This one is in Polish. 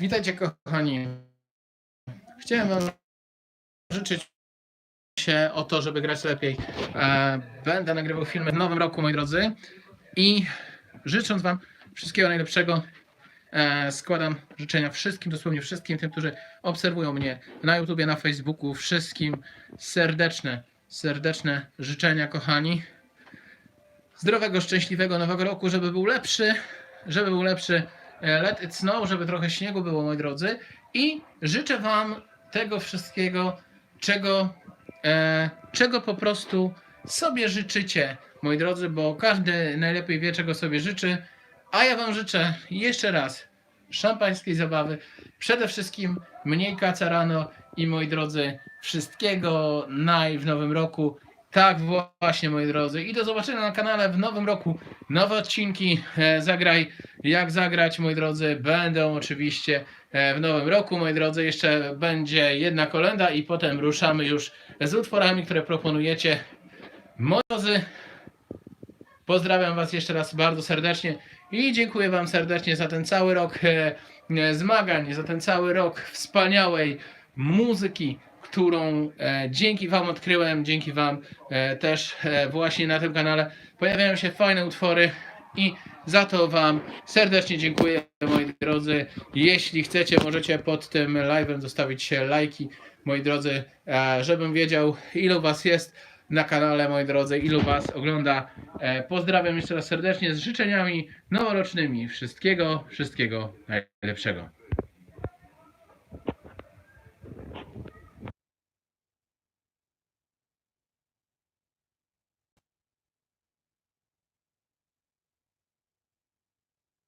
Witajcie kochani. Chciałem wam życzyć się o to, żeby grać lepiej. E, Będę nagrywał filmy w nowym roku, moi drodzy. I życząc wam wszystkiego najlepszego, e, składam życzenia wszystkim, dosłownie wszystkim tym, którzy obserwują mnie na YouTubie, na Facebooku. Wszystkim serdeczne, serdeczne życzenia, kochani. Zdrowego, szczęśliwego nowego roku, żeby był lepszy, żeby był lepszy Let It Snow, żeby trochę śniegu było, moi drodzy. I życzę Wam tego wszystkiego, czego, e, czego po prostu sobie życzycie, moi drodzy, bo każdy najlepiej wie, czego sobie życzy. A ja Wam życzę jeszcze raz szampańskiej zabawy, przede wszystkim mniej kaca rano i moi drodzy, wszystkiego naj w nowym roku. Tak właśnie, moi drodzy. I do zobaczenia na kanale w nowym roku. Nowe odcinki. E, zagraj jak zagrać, moi drodzy. Będą oczywiście e, w nowym roku, moi drodzy. Jeszcze będzie jedna kolenda i potem ruszamy już z utworami, które proponujecie. Moi drodzy, pozdrawiam Was jeszcze raz bardzo serdecznie i dziękuję Wam serdecznie za ten cały rok e, zmagań, za ten cały rok wspaniałej muzyki, którą e, dzięki Wam odkryłem, dzięki Wam e, też e, właśnie na tym kanale pojawiają się fajne utwory i za to Wam serdecznie dziękuję, moi drodzy. Jeśli chcecie, możecie pod tym live'em zostawić lajki, moi drodzy, żebym wiedział, ilu Was jest na kanale, moi drodzy, ilu Was ogląda. Pozdrawiam jeszcze raz serdecznie z życzeniami noworocznymi. Wszystkiego, wszystkiego najlepszego.